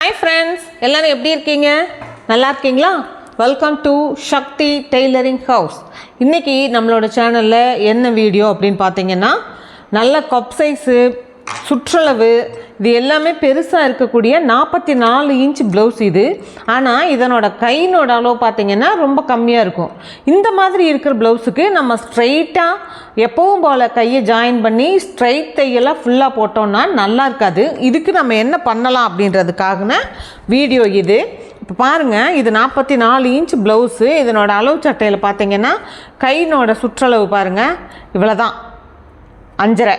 Hi friends எல்லோரும் எப்படி இருக்கீங்க? நல்லா இருக்கீங்களா? Welcome to Sakthi tailoring house இன்றைக்கி நம்மளோட சேனலில் என்ன வீடியோ அப்படின்னு பார்த்தீங்கன்னா நல்ல கப் சைஸு சுற்றளவு இது எல்லாமே பெருசாக இருக்கக்கூடிய நாற்பத்தி நாலு இன்ச் ப்ளவுஸ் இது. ஆனால் இதனோட கையினோட அளவு பார்த்தீங்கன்னா ரொம்ப கம்மியாக இருக்கும். இந்த மாதிரி இருக்கிற ப்ளவுஸுக்கு நம்ம ஸ்ட்ரைட்டாக எப்பவும் போல் கையை ஜாயின் பண்ணி ஸ்ட்ரைட் தையெல்லாம் ஃபுல்லாக போட்டோம்னா நல்லா இருக்காது. இதுக்கு நம்ம என்ன பண்ணலாம் அப்படின்றதுக்காகன வீடியோ இது. இப்போ பாருங்கள் இது நாற்பத்தி நாலு இன்ச் ப்ளவுஸு இதனோட அளவு சட்டையில் பார்த்திங்கன்னா கையினோட சுற்றளவு பாருங்கள் இவ்வளோ தான் அஞ்சரை.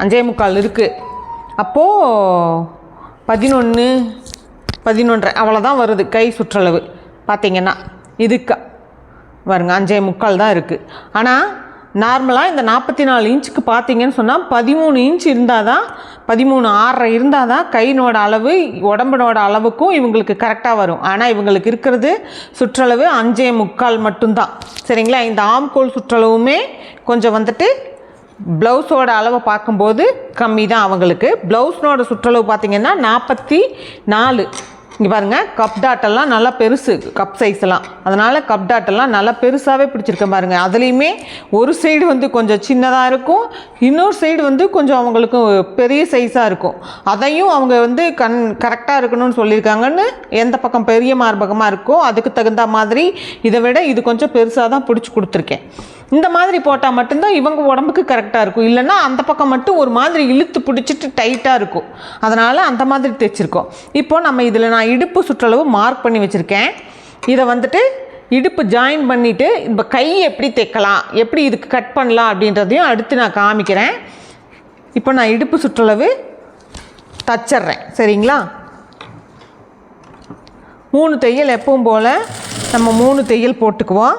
அஞ்சே முக்கால் இருக்குது அப்போது பதினொன்று பதினொன்றரை அவ்வளோதான் வருது கை சுற்றளவு. பார்த்தீங்கன்னா இதுக்கு. பாருங்க அஞ்சே முக்கால் தான் இருக்குது ஆனால் நார்மலாக இந்த நாற்பத்தி நாலு இன்ச்சுக்கு பார்த்தீங்கன்னு சொன்னால் பதிமூணு இன்ச் இருந்தால் தான் பதிமூணு ஆறரை இருந்தால் தான் கையினோட அளவு உடம்பினோட அளவுக்கும் இவங்களுக்கு கரெக்டாக வரும். ஆனால் இவங்களுக்கு இருக்கிறது சுற்றளவு அஞ்சே முக்கால் மட்டும்தான். சரிங்களா? இந்த ஆம்கோல் சுற்றளவுமே கொஞ்சம் வந்துட்டு ப்ளவுஸோட அளவை பார்க்கும்போது கம்மி தான் அவங்களுக்கு. ப்ளவுஸ்னோட சுற்றளவு பார்த்தீங்கன்னா நாற்பத்தி நாலு இங்கே பாருங்கள் கப் டாட்டெல்லாம் நல்லா பெருசு கப் சைஸ்லாம் அதனால் கப் டாட்டெல்லாம் நல்லா பெருசாகவே பிடிச்சிருக்கேன் பாருங்கள் அதுலேயுமே ஒரு சைடு வந்து கொஞ்சம் சின்னதாக இருக்கும் இன்னொரு சைடு வந்து கொஞ்சம் அவங்களுக்கு பெரிய சைஸாக இருக்கும். அதையும் அவங்க வந்து கண் கரெக்டாக இருக்கணும்னு சொல்லியிருக்காங்கன்னு எந்த பக்கம் பெரிய மார்பகமாக இருக்கோ அதுக்கு தகுந்த மாதிரி இதை விட இது கொஞ்சம் பெருசாக தான் பிடிச்சி கொடுத்துருக்கேன். இந்த மாதிரி போட்டால் மட்டும்தான் இவங்க உடம்புக்கு கரெக்டாக இருக்கும். இல்லைன்னா அந்த பக்கம் மட்டும் ஒரு மாதிரி இழுத்து பிடிச்சிட்டு டைட்டாக இருக்கும். அதனால் அந்த மாதிரி தைச்சிருக்கோம் இப்போ நம்ம இதில் நான் இடுப்பு சுற்றளவு மார்க் பண்ணி வச்சுருக்கேன். இதை வந்துட்டு இடுப்பு ஜாயின் பண்ணிவிட்டு இப்போ கை எப்படி தைக்கலாம் எப்படி இதுக்கு கட் பண்ணலாம் அப்படின்றதையும் அடுத்து நான் காமிக்கிறேன். இப்போ நான் இடுப்பு சுற்றளவு தச்சிட்றேன். சரிங்களா? மூணு தையல் எப்பவும் போல் நம்ம மூணு தையல் போட்டுக்குவோம்.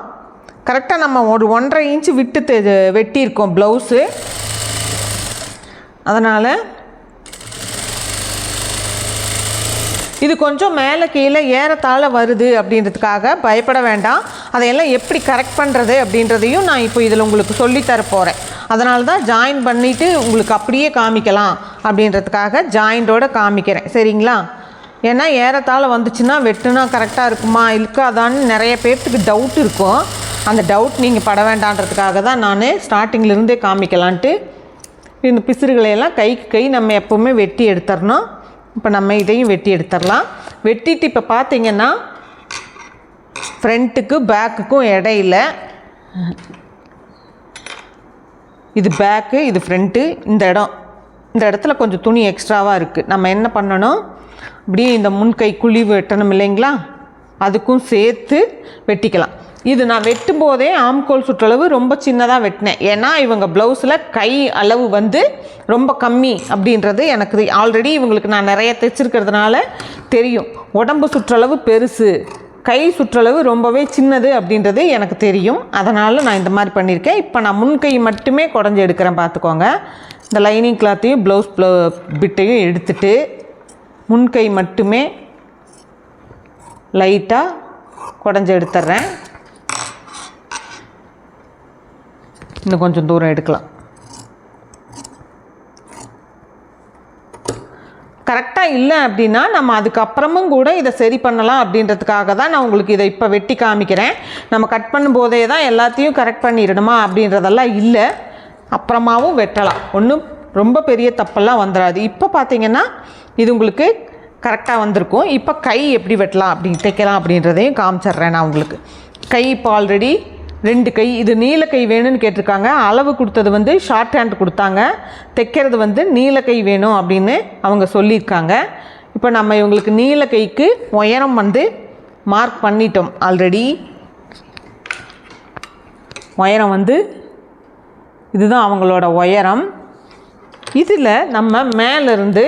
கரெக்டாக நம்ம ஒரு ஒன்றரை இன்ச்சு விட்டு தெ- வெட்டியிருக்கோம் ப்ளவுஸு அதனால் இது கொஞ்சம் மேலே கீழே ஏறத்தாழ வருது அப்படின்றதுக்காக பயப்பட வேண்டாம். அதையெல்லாம் எப்படி கரெக்ட் பண்ணுறது அப்படின்றதையும் நான் இப்போ இதில் உங்களுக்கு சொல்லித்தர போகிறேன் அதனால தான் ஜாயின் பண்ணிவிட்டு உங்களுக்கு அப்படியே காமிக்கலாம் அப்படின்றதுக்காக ஜாயிண்டோட காமிக்கிறேன். சரிங்களா? ஏன்னா ஏறத்தாழ வந்துச்சுன்னா வெட்டுனா கரெக்டாக இருக்குமா இருக்காதான்னு நிறைய பேர்த்துக்கு டவுட் இருக்கும். அந்த டவுட் நீங்கள் பட வேண்டான்றதுக்காக தான் நான் ஸ்டார்டிங்கிலிருந்தே காமிக்கலான்ட்டு இந்த பிசுறுகளையெல்லாம் கைக்கு கை நம்ம எப்போவுமே வெட்டி எடுத்துடணும் இப்போ நம்ம இதையும் வெட்டி எடுத்துடலாம் வெட்டிட்டு இப்போ பார்த்தீங்கன்னா ஃப்ரண்ட்டுக்கு பேக்குக்கும் இடையில இது பேக்கு இது ஃப்ரண்ட்டு இந்த இடம். இந்த இடத்துல கொஞ்சம் துணி எக்ஸ்ட்ராவாக இருக்குது நம்ம என்ன பண்ணணும்? அப்படியே இந்த முன்கை குழி வெட்டணும் இல்லைங்களா? அதுக்கும் சேர்த்து வெட்டிக்கலாம். இது நான் வெட்டும் போதே ஆம்கோல் சுற்றளவு ரொம்ப சின்னதாக வெட்டினேன். ஏன்னா இவங்க ப்ளவுஸில் கை அளவு வந்து ரொம்ப கம்மி அப்படின்றது எனக்கு ஆல்ரெடி இவங்களுக்கு நான் நிறைய தைச்சிருக்கிறதுனால தெரியும். உடம்பு சுற்றளவு பெருசு கை சுற்றளவு ரொம்பவே சின்னது அப்படின்றது எனக்கு தெரியும். அதனால் நான் இந்த மாதிரி பண்ணியிருக்கேன். இப்போ நான் முன்கை மட்டுமே குடஞ்சி எடுக்கிறேன் பார்த்துக்கோங்க. இந்த லைனிங் கிளாத்தையும் ப்ளவுஸ் பிட்டையும் எடுத்துட்டு முன்கை மட்டுமே லைட்டாக குடஞ்சி எடுத்துட்றேன் இன்னும் கொஞ்சம் தூரம் எடுக்கலாம். கரெக்டாக இல்லை அப்படின்னா நம்ம அதுக்கப்புறமும் கூட இதை சரி பண்ணலாம் அப்படின்றதுக்காக தான் நான் உங்களுக்கு இதை இப்போ வெட்டி காமிக்கிறேன். நம்ம கட் பண்ணும்போதே தான் எல்லாத்தையும் கரெக்ட் பண்ணிடணுமா அப்படின்றதெல்லாம் இல்லை. அப்புறமாவும் வெட்டலாம். ஒன்றும் ரொம்ப பெரிய தப்பெல்லாம் வந்துடாது இப்போ பார்த்தீங்கன்னா இது உங்களுக்கு கரெக்டாக வந்திருக்கும். இப்போ கை எப்படி வெட்டலாம் அப்படி தைக்கலாம் அப்படின்றதையும் காமிச்சிட்றேன் நான் உங்களுக்கு. கை இப்போ ஆல்ரெடி ரெண்டு கை இது நீல கை வேணும்னு கேட்டிருக்காங்க. அளவு கொடுத்தது வந்து ஷார்ட் ஹேண்ட் கொடுத்தாங்க. தைக்கிறது வந்து நீல கை வேணும் அப்படின்னு அவங்க சொல்லியிருக்காங்க. இப்போ நம்ம இவங்களுக்கு நீல கைக்கு உயரம் வந்து மார்க் பண்ணிட்டோம் ஆல்ரெடி உயரம் வந்து இதுதான் அவங்களோட உயரம். இதில் நம்ம மேலேருந்து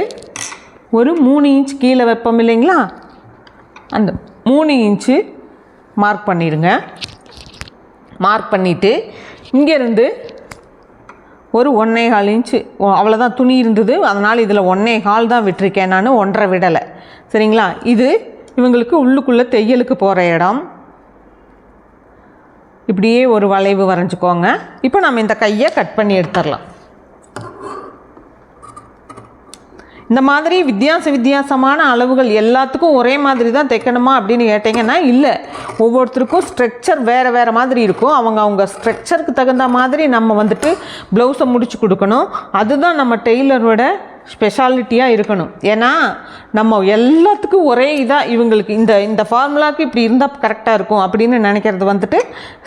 ஒரு மூணு இன்ச் கீழே வைப்போம் இல்லைங்களா? அந்த மூணு இன்ச்சு மார்க் பண்ணிடுங்க. மார்க் பண்ணிவிட்டு இங்கேருந்து ஒரு ஒன்றே கால் இன்ச்சு அவ்வளோதான் துணி இருந்தது. அதனால் இதில் ஒன்றே கால் தான் விட்டிருக்கேன். நான் ஒன்றரை விடலை. சரிங்களா? இது இவங்களுக்கு உள்ளுக்குள்ளே தையலுக்கு போகிற இடம். இப்படியே ஒரு வளைவு வரைஞ்சிக்கோங்க. இப்போ நம்ம இந்த கையை கட் பண்ணி எடுத்துடலாம். இந்த மாதிரி வித்தியாச வித்தியாசமான அளவுகள் எல்லாத்துக்கும் ஒரே மாதிரி தான் தைக்கணுமா அப்படின்னு கேட்டிங்கன்னா இல்லை. ஒவ்வொருத்தருக்கும் ஸ்ட்ரக்சர் வேறு வேறு மாதிரி இருக்கும். அவங்க அவங்க ஸ்ட்ரக்சருக்கு தகுந்த மாதிரி நம்ம வந்துட்டு ப்ளவுஸை முடிச்சு கொடுக்கணும். அதுதான் நம்ம டெய்லரோட ஸ்பெஷாலிட்டியாக இருக்கணும். ஏன்னா நம்ம எல்லாத்துக்கும் ஒரே இதாக இவங்களுக்கு இந்த இந்த ஃபார்முலாவுக்கு இப்படி இருந்தால் கரெக்டாக இருக்கும் அப்படின்னு நினைக்கிறது வந்துட்டு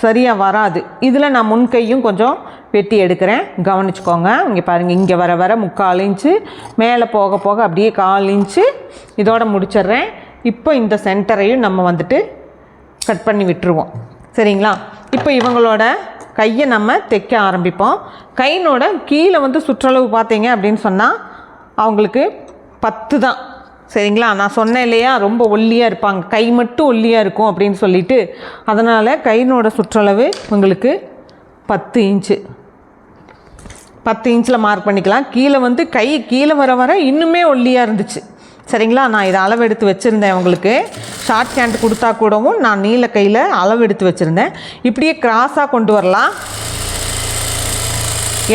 சரியாக வராது. இதில் நான் முன்கையும் கொஞ்சம் வெட்டி எடுக்கிறேன். கவனிச்சுக்கோங்க. இங்கே பாருங்கள் இங்கே வர வர முக்கால் இன்ச்சு மேலே போக போக அப்படியே கால் இன்ச்சு இதோட முடிச்சிடுறேன். இப்போ இந்த சென்டரையும் நம்ம வந்துட்டு கட் பண்ணி விட்டுருவோம். சரிங்களா? இப்போ இவங்களோட கையை நம்ம தைக்க ஆரம்பிப்போம். கையினோட கீழே வந்து சுற்றளவு பார்த்தீங்க அப்படின்னு சொன்னால் அவங்களுக்கு பத்து தான். சரிங்களா? நான் சொன்னேன் இல்லையா? ரொம்ப ஒல்லியாக இருப்பாங்க. கை மட்டும் ஒல்லியாக இருக்கும் அப்படின்னு சொல்லிட்டு அதனால் கையினோட சுற்றளவு உங்களுக்கு பத்து இன்ச்சு. பத்து இன்ச்சில் மார்க் பண்ணிக்கலாம். கீழே வந்து கை கீழே வர வர இன்னுமே ஒல்லியாக இருந்துச்சு. சரிங்களா? நான் இதை அளவெடுத்து வச்சுருந்தேன் உங்களுக்கு. ஷார்ட் ஹேண்ட் கொடுத்தா கூடவும் நான் நீல கையில் அளவெடுத்து வச்சுருந்தேன். இப்படியே கிராஸாக கொண்டு வரலாம்.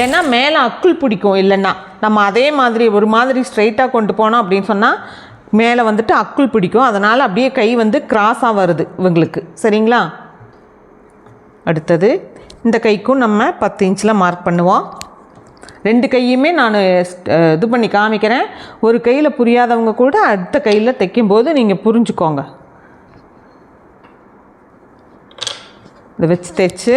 ஏன்னா மேலே அக்குள் பிடிக்கும் இல்லைன்னா. நம்ம அதே மாதிரி ஒரு மாதிரி ஸ்ட்ரைட்டாக கொண்டு போனோம் அப்படின்னு சொன்னால் மேலே வந்துட்டு அக்குள் பிடிக்கும். அதனால் அப்படியே கை வந்து கிராஸாக வருது இவங்களுக்கு. சரிங்களா? அடுத்தது இந்த கைக்கும் நம்ம பத்து இன்ச்சில் மார்க் பண்ணுவோம். ரெண்டு கையுமே நான் இது பண்ணி காமிக்கிறேன். ஒரு கையில் புரியாதவங்க கூட அடுத்த கையில் தைக்கும்போது நீங்கள் புரிஞ்சுக்கோங்க. இதை வச்சு தைச்சு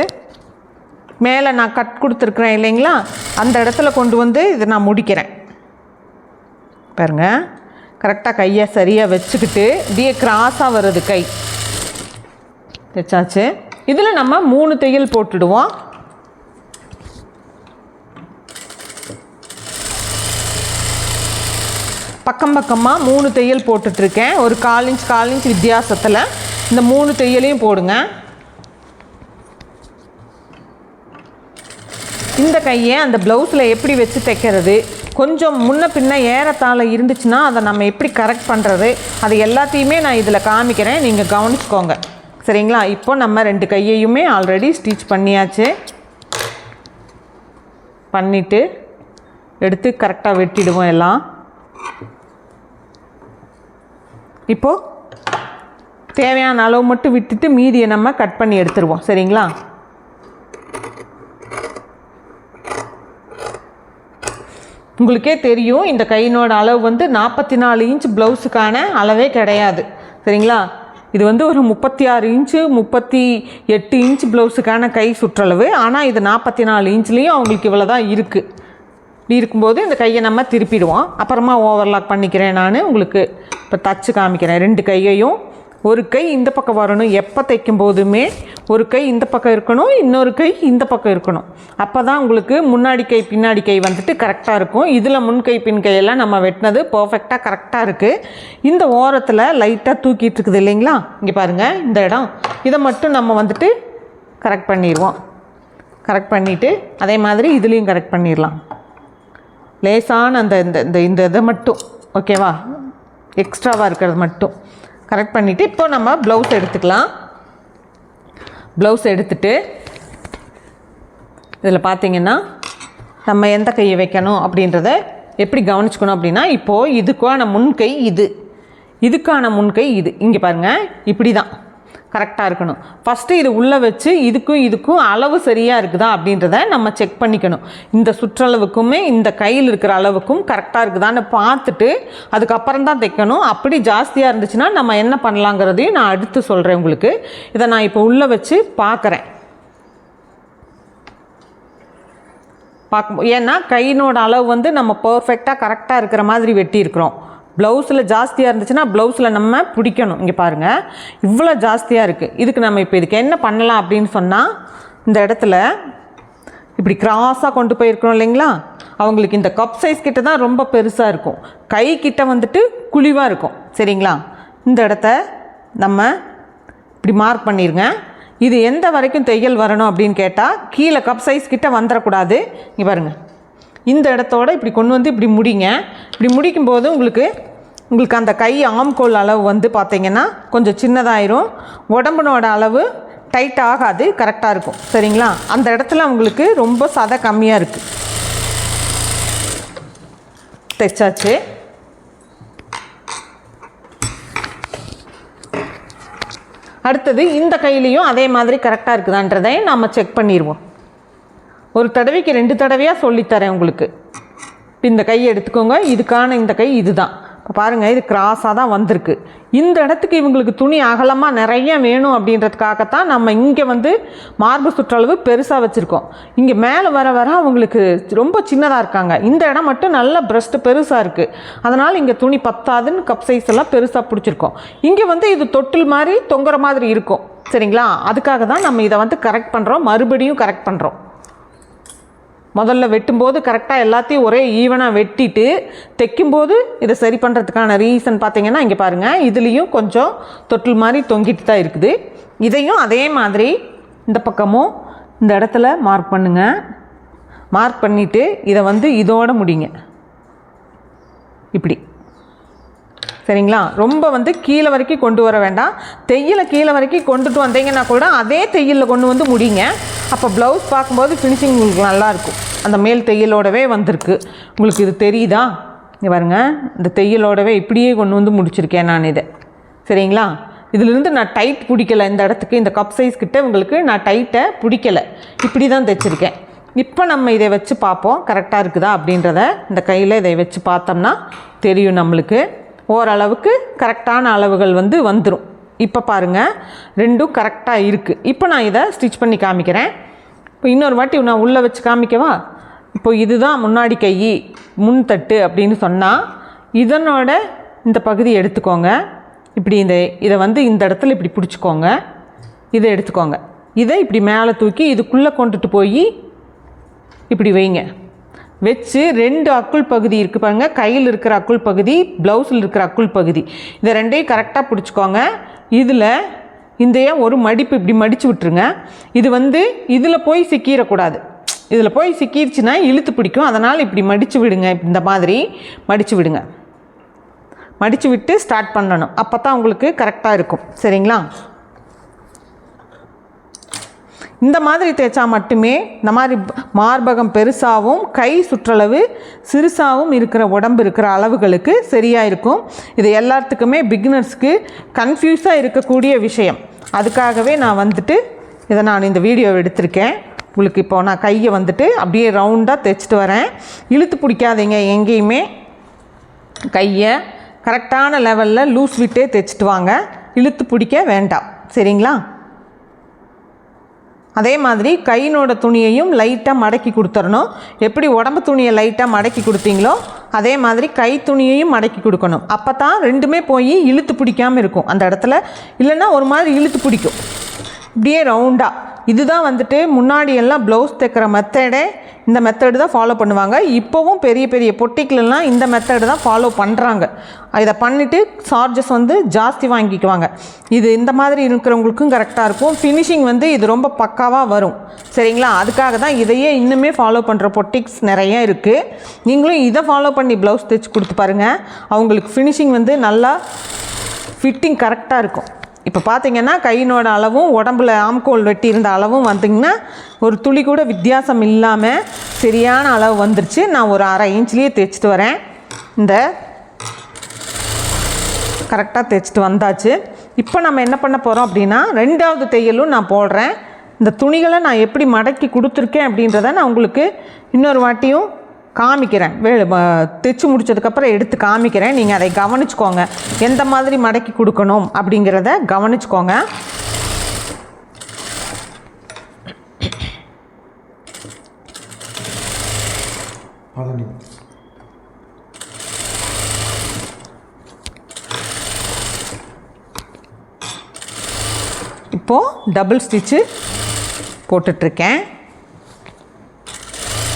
மேலே நான் கட் கொடுத்துருக்குறேன் இல்லைங்களா? அந்த இடத்துல கொண்டு வந்து இதை நான் முடிக்கிறேன். பாருங்க. கரெக்டாக கையை சரியாக வச்சுக்கிட்டு இப்படியே கிராஸாக வருது கை. தைச்சாச்சு இதில் நம்ம மூணு தையல் போட்டுடுவோம். பக்கம் பக்கமாக மூணு தையல் போட்டுட்ருக்கேன் ஒரு கால் இன்ச் கால் இன்ச் வித்தியாசத்தில் இந்த மூணு தையலையும் போடுங்க. இந்த கையை அந்த ப்ளவுஸில் எப்படி வச்சு தைக்கிறது? கொஞ்சம் முன்ன பின்ன ஏறத்தாழ இருந்துச்சுன்னா அதை நம்ம எப்படி கரெக்ட் பண்ணுறது அது எல்லாத்தையுமே நான் இதில் காமிக்கிறேன். நீங்கள் கவனிச்சுக்கோங்க. சரிங்களா? இப்போ நம்ம ரெண்டு கையையுமே ஆல்ரெடி ஸ்டிச் பண்ணியாச்சு. பண்ணிவிட்டு எடுத்து கரெக்டாக வெட்டிடுவோம் எல்லாம். இப்போது தேவையான அளவு மட்டும் விட்டுட்டு மீதியை நம்ம கட் பண்ணி எடுத்துருவோம். சரிங்களா? உங்களுக்கே தெரியும் இந்த கையினோட அளவு வந்து நாற்பத்தி நாலு இன்ச் ப்ளவுஸுக்கான அளவே கிடையாது. சரிங்களா? இது வந்து ஒரு முப்பத்தி ஆறு இன்ச்சு முப்பத்தி எட்டு இன்ச் ப்ளவுஸுக்கான கை சுற்றளவு. ஆனால் இது நாற்பத்தி நாலு இன்ச்லேயும் அவங்களுக்கு இவ்வளோ தான் இருக்குது இப்படி இருக்கும்போது இந்த கையை நம்ம திருப்பிடுவோம். அப்புறமா ஓவர்லாக் பண்ணிக்கிறேன் நான். உங்களுக்கு இப்போ தச்சு காமிக்கிறேன். ரெண்டு கையையும் ஒரு கை இந்த பக்கம் வரணும் எப்போ தைக்கும் போதுமே ஒரு கை இந்த பக்கம் இருக்கணும் இன்னொரு கை இந்த பக்கம் இருக்கணும். அப்போ தான் உங்களுக்கு முன்னாடி கை பின்னாடி கை வந்துட்டு கரெக்டாக இருக்கும். இதில் முன் கை பின் கையெல்லாம் நம்ம வெட்டினது பர்ஃபெக்டாக கரெக்டாக இருக்குது இந்த ஓரத்தில் லைட்டாக தூக்கிட்டு இருக்குது இல்லைங்களா? இங்கே பாருங்கள் இந்த இடம். இதை மட்டும் நம்ம வந்துட்டு கரெக்ட் பண்ணிடுவோம். கரெக்ட் பண்ணிவிட்டு அதே மாதிரி இதுலேயும் கரெக்ட் பண்ணிடலாம். லேசான அந்த இந்த இந்த இந்த இதை மட்டும் ஓகேவா எக்ஸ்ட்ராவாக இருக்கிறது மட்டும். கரெக்ட் பண்ணிவிட்டு இப்போ நம்ம ப்ளவுஸ் எடுத்துக்கலாம். ப்ளவுஸ் எடுத்துட்டு இதில் பார்த்தீங்கன்னா நம்ம எந்த கையை வைக்கணும் அப்படின்றத எப்படி கவனிச்சுக்கணும் அப்படின்னா இப்போது இதுக்கான முன்கை இது. இதுக்கான முன்கை இது. இங்கே பாருங்கள் இப்படி தான் கரெக்டாக இருக்கணும். ஃபஸ்ட்டு இது உள்ளே வச்சு இதுக்கும் இதுக்கும் அளவு சரியாக இருக்குதா அப்படின்றத நம்ம செக் பண்ணிக்கணும். இந்த சுற்றளவுக்குமே இந்த கையில் இருக்கிற அளவுக்கும் கரெக்டாக இருக்குதான்னு பார்த்துட்டு அதுக்கப்புறம் தான் தைக்கணும். அப்படி ஜாஸ்தியாக இருந்துச்சுன்னா நம்ம என்ன பண்ணலாங்கிறதையும் நான் அடுத்து சொல்கிறேன் உங்களுக்கு. இதை நான் இப்போ உள்ளே வச்சு பார்க்குறேன். பார்க்க ஏன்னா கையினோட அளவு வந்து நம்ம பர்ஃபெக்டாக கரெக்டாக இருக்கிற மாதிரி வெட்டியிருக்கிறோம். ப்ளவுஸில் ஜாஸ்தியாக இருந்துச்சுன்னா ப்ளவுஸில் நம்ம பிடிக்கணும். இங்கே பாருங்கள் இவ்வளோ ஜாஸ்தியாக இருக்குது இதுக்கு நம்ம இப்போ இதுக்கு என்ன பண்ணலாம் அப்படின்னு சொன்னால் இந்த இடத்துல இப்படி கிராஸாக கொண்டு போயிருக்கிறோம் இல்லைங்களா? அவங்களுக்கு இந்த கப் சைஸ் கிட்ட தான் ரொம்ப பெருசாக இருக்கும். கை கிட்ட வந்துட்டு குழிவாக இருக்கும். சரிங்களா? இந்த இடத்த நம்ம இப்படி மார்க் பண்ணிடுங்க இது எந்த வரைக்கும் தையல் வரணும் அப்படின்னு கேட்டால் கீழே கப் சைஸ் கிட்ட வந்துடக்கூடாது இங்கே பாருங்கள் இந்த இடத்தோட இப்படி கொண்டு வந்து இப்படி முடிங்க. இப்படி முடிக்கும்போது உங்களுக்கு உங்களுக்கு அந்த கை ஆம்கோல் அளவு வந்து பார்த்திங்கன்னா கொஞ்சம் சின்னதாயிரும். உடம்புனோட அளவு டைட் ஆகாது கரெக்டாக இருக்கும். சரிங்களா? அந்த இடத்துல உங்களுக்கு ரொம்ப சதை கம்மியாக இருக்குது தைச்சாச்சு. அடுத்தது இந்த கையிலையும் அதே மாதிரி கரெக்டாக இருக்குதான்றதை நாம் செக் பண்ணிடுவோம் ஒரு தடவைக்கு ரெண்டு தடவையாக சொல்லித்தரேன் உங்களுக்கு. இப்போ இந்த கையை எடுத்துக்கோங்க. இதுக்கான இந்த கை இதுதான். இப்போ பாருங்கள் இது கிராஸாக தான் வந்திருக்கு. இந்த இடத்துக்கு இவங்களுக்கு துணி அகலமாக நிறைய வேணும் அப்படின்றதுக்காகத்தான் நம்ம இங்கே வந்து மார்பு சுற்றளவு பெருசாக வச்சுருக்கோம். இங்கே மேலே வர வர அவங்களுக்கு ரொம்ப சின்னதாக இருக்காங்க. இந்த இடம் மட்டும் நல்ல பிரஸ்ட்டு பெருசாக இருக்குது அதனால் இங்கே துணி பத்தாதுன்னு கப் சைஸ் எல்லாம் பெருசாக பிடிச்சிருக்கோம். இங்கே வந்து இது தொட்டில் மாதிரி தொங்குற மாதிரி இருக்கும். சரிங்களா? அதுக்காக தான் நம்ம இதை வந்து கரெக்ட் பண்ணுறோம் மறுபடியும் கரெக்ட் பண்ணுறோம் முதல்ல வெட்டும்போது கரெக்டாக எல்லாத்தையும் ஒரே ஈவனாக வெட்டிட்டு தைக்கும்போது இதை சரி பண்ணுறதுக்கான ரீசன் பார்த்தீங்கன்னா இங்கே பாருங்கள் இதுலேயும் கொஞ்சம் தொட்டில் மாதிரி தொங்கிட்டு தான் இருக்குது. இதையும் அதே மாதிரி இந்த பக்கமும் இந்த இடத்துல மார்க் பண்ணுங்கள் மார்க் பண்ணிவிட்டு இதை வந்து இதோட முடிங்க. இப்படி. சரிங்களா? ரொம்ப வந்து கீழே வரைக்கும் கொண்டு வர வேண்டாம். தையலை கீழே வரைக்கும் கொண்டுட்டு வந்தீங்கன்னா கூட அதே தையலில் கொண்டு வந்து முடிங்க. அப்போ ப்ளவுஸ் பார்க்கும்போது ஃபினிஷிங் உங்களுக்கு நல்லாயிருக்கும். அந்த மேல் தையலோடவே வந்திருக்கு. உங்களுக்கு இது தெரியுதா? இங்கே பாருங்கள் இந்த தையலோடவே இப்படியே கொண்டு வந்து முடிச்சிருக்கேன் நான் இதை. சரிங்களா? இதிலிருந்து நான் டைட் பிடிக்கல. இந்த இடத்துக்கு இந்த கப் சைஸ் கிட்ட உங்களுக்கு நான் டைட்டை பிடிக்கல. இப்படி தான் தைச்சிருக்கேன். இப்போ நம்ம இதை வச்சு பார்ப்போம். கரெக்டாக இருக்குதா அப்படின்றத. இந்த கையில் இதை வச்சு பார்த்தோம்னா தெரியும் நம்மளுக்கு. ஓரளவுக்கு கரெக்டான அளவுகள் வந்து வந்துடும் இப்போ பாருங்கள் ரெண்டும் கரெக்டாக இருக்குது இப்போ நான் இதை ஸ்டிச் பண்ணி காமிக்கிறேன். இப்போ இன்னொரு வாட்டி நான் உள்ளே வச்சு காமிக்கவா? இப்போ இதுதான் முன்னாடி கை முன் தட்டு அப்படின்னு சொன்னால் இதனோட இந்த பகுதி எடுத்துக்கோங்க. இப்படி இந்த இதை வந்து இந்த இடத்துல இப்படி பிடிச்சிக்கோங்க. இதை எடுத்துக்கோங்க. இதை இப்படி மேலே தூக்கி இதுக்குள்ளே கொண்டுட்டு போய் இப்படி வைங்க. வச்சு ரெண்டு அக்குள் பகுதி இருக்குது பாருங்க. கையில் இருக்கிற அக்குள் பகுதி ப்ளவுஸில் இருக்கிற அக்குள் பகுதி. இதை ரெண்டையும் கரெக்டாக பிடிச்சிக்கோங்க. இதில் இந்த ஏன் ஒரு மடிப்பு இப்படி மடித்து விட்டுருங்க. இது வந்து இதில் போய் சிக்கிடக்கூடாது. இதில் போய் சிக்கிடுச்சுன்னா இழுத்து பிடிக்கும். அதனால் இப்படி மடித்து விடுங்க. இந்த மாதிரி மடித்து விடுங்க. மடித்து விட்டு ஸ்டார்ட் பண்ணணும். அப்போ தான் உங்களுக்கு கரெக்டாக இருக்கும். சரிங்களா? இந்த மாதிரி தேய்ச்சா மட்டுமே இந்த மாதிரி மார்பகம் பெருசாகவும் கை சுற்றளவு சிறுசாகவும் இருக்கிற உடம்பு இருக்கிற அளவுகளுக்கு சரியாக இருக்கும். இது எல்லாத்துக்குமே பிகினர்ஸ்க்கு கன்ஃபியூஸாக இருக்கக்கூடிய விஷயம். அதுக்காகவே நான் வந்துட்டு இதை நான் இந்த வீடியோ எடுத்திருக்கேன். உங்களுக்கு இப்போ நான் கையை வந்துட்டு அப்படியே ரவுண்டாக தைச்சிட்டு வரேன். இழுத்து பிடிக்காதீங்க எங்கேயுமே. கையை கரெக்டான லெவலில் லூஸ் விட்டே தைச்சிட்டு வாங்க. இழுத்து பிடிக்க வேண்டாம். சரிங்களா? அதே மாதிரி கையினோட துணியையும் லைட்டாக மடக்கி கொடுத்துடணும் எப்படி உடம்பு துணியை லைட்டாக மடக்கி கொடுத்தீங்களோ அதே மாதிரி கை துணியையும் மடக்கி கொடுக்கணும். அப்போ தான் ரெண்டுமே போய் இழுத்து பிடிக்காமல் இருக்கும். அந்த இடத்துல இல்லைன்னா ஒரு மாதிரி இழுத்து பிடிக்கும். இப்படியே ரவுண்டாக இதுதான் வந்துட்டு முன்னாடி எல்லாம் ப்ளவுஸ் தைக்கிற மெத்தடே இந்த மெத்தடு தான் ஃபாலோ பண்ணுவாங்க. இப்போவும் பெரிய பெரிய பொட்டிக்கிலலாம் இந்த மெத்தடு தான் ஃபாலோ பண்ணுறாங்க இதை பண்ணிவிட்டு சார்ஜஸ் வந்து ஜாஸ்தி வாங்கிக்குவாங்க. இது இந்த மாதிரி இருக்கிறவங்களுக்கும் கரெக்டாக இருக்கும். ஃபினிஷிங் வந்து இது ரொம்ப பக்காவாக வரும். சரிங்களா? அதுக்காக தான் இதையே இன்னுமே ஃபாலோ பண்ணுற பொட்டிக்ஸ் நிறைய இருக்குது நீங்களும் இதை ஃபாலோ பண்ணி ப்ளவுஸ் தைச்சு கொடுத்து பாருங்கள் அவங்களுக்கு ஃபினிஷிங் வந்து நல்லா ஃபிட்டிங் கரெக்டாக இருக்கும். இப்போ பார்த்தீங்கன்னா கையினோட அளவும் உடம்புல ஆம்கோல் வெட்டி இருந்த அளவும் வந்துங்கன்னா ஒரு துளி கூட வித்தியாசம் இல்லாமல் சரியான அளவு வந்துருச்சு. நான் ஒரு அரை இன்ச்லேயே தைச்சிட்டு வரேன். இந்த கரெக்டாக தைச்சிட்டு வந்தாச்சு. இப்போ நம்ம என்ன பண்ண போகிறோம் அப்படின்னா ரெண்டாவது தையலும் நான் போடுறேன். இந்த துணிகளை நான் எப்படி மடக்கி கொடுத்துருக்கேன் அப்படின்றத நான் உங்களுக்கு இன்னொரு வாட்டியும் காமிக்கிறேன். வே தைச்சு முடிச்சதுக்கப்புறம் எடுத்து காமிக்கிறேன். நீங்கள் அதை கவனிச்சுக்கோங்க. எந்த மாதிரி மடக்கி கொடுக்கணும் அப்படிங்கிறத கவனிச்சுக்கோங்க. இப்போது டபுள் ஸ்டிச்சு போட்டுட்ருக்கேன்.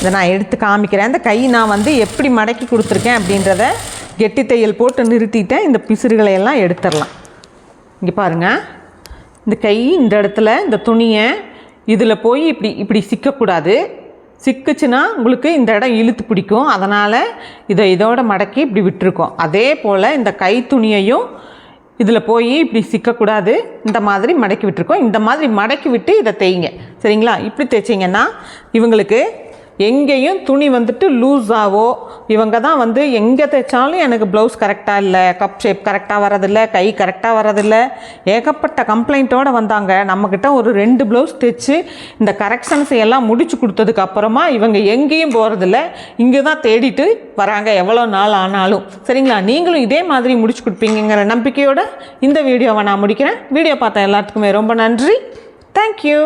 இதை நான் எடுத்து காமிக்கிறேன். இந்த கை நான் வந்து எப்படி மடக்கி கொடுத்துருக்கேன் அப்படின்றத கெட்டி தையல் போட்டு நிறுத்திட்டேன் இந்த பிசுறுகளை எல்லாம் எடுத்துடலாம். இங்கே பாருங்கள் இந்த கை இந்த இடத்துல இந்த துணியை இதில் போய் இப்படி இப்படி சிக்கக்கூடாது. சிக்குச்சுன்னா உங்களுக்கு இந்த இடம் இழுத்து பிடிக்கும். அதனால் இதை இதோட மடக்கி இப்படி விட்டுருக்கோம். அதே போல் இந்த கை துணியையும் இதில் போய் இப்படி சிக்கக்கூடாது. இந்த மாதிரி மடக்கி விட்டுருக்கோம். இந்த மாதிரி மடக்கி விட்டு இதை தேய்ங்க. சரிங்களா? இப்படி தைச்சிங்கன்னா இவங்களுக்கு எங்கேயும் துணி வந்துட்டு லூஸாவோ இவங்க தான் வந்து எங்கே தைச்சாலும் எனக்கு ப்ளவுஸ் கரெக்டாக இல்லை கப் ஷேப் கரெக்டாக வரதில்லை கை கரெக்டாக வரதில்லை ஏகப்பட்ட கம்ப்ளைண்ட்டோடு வந்தாங்க. நம்மக்கிட்ட ஒரு ரெண்டு ப்ளவுஸ் தைச்சு இந்த கரெக்ஷன்ஸ் எல்லாம் முடிச்சு கொடுத்ததுக்கு அப்புறமா இவங்க எங்கேயும் போகிறதில்ல இங்கே தான் தேடிட்டு வராங்க எவ்வளோ நாள் ஆனாலும். சரிங்களா? நீங்களும் இதே மாதிரி முடிச்சு கொடுப்பீங்கிற நம்பிக்கையோடு இந்த வீடியோவை நான் முடிக்கிறேன். வீடியோ பார்த்த எல்லாத்துக்குமே ரொம்ப நன்றி. தேங்க்யூ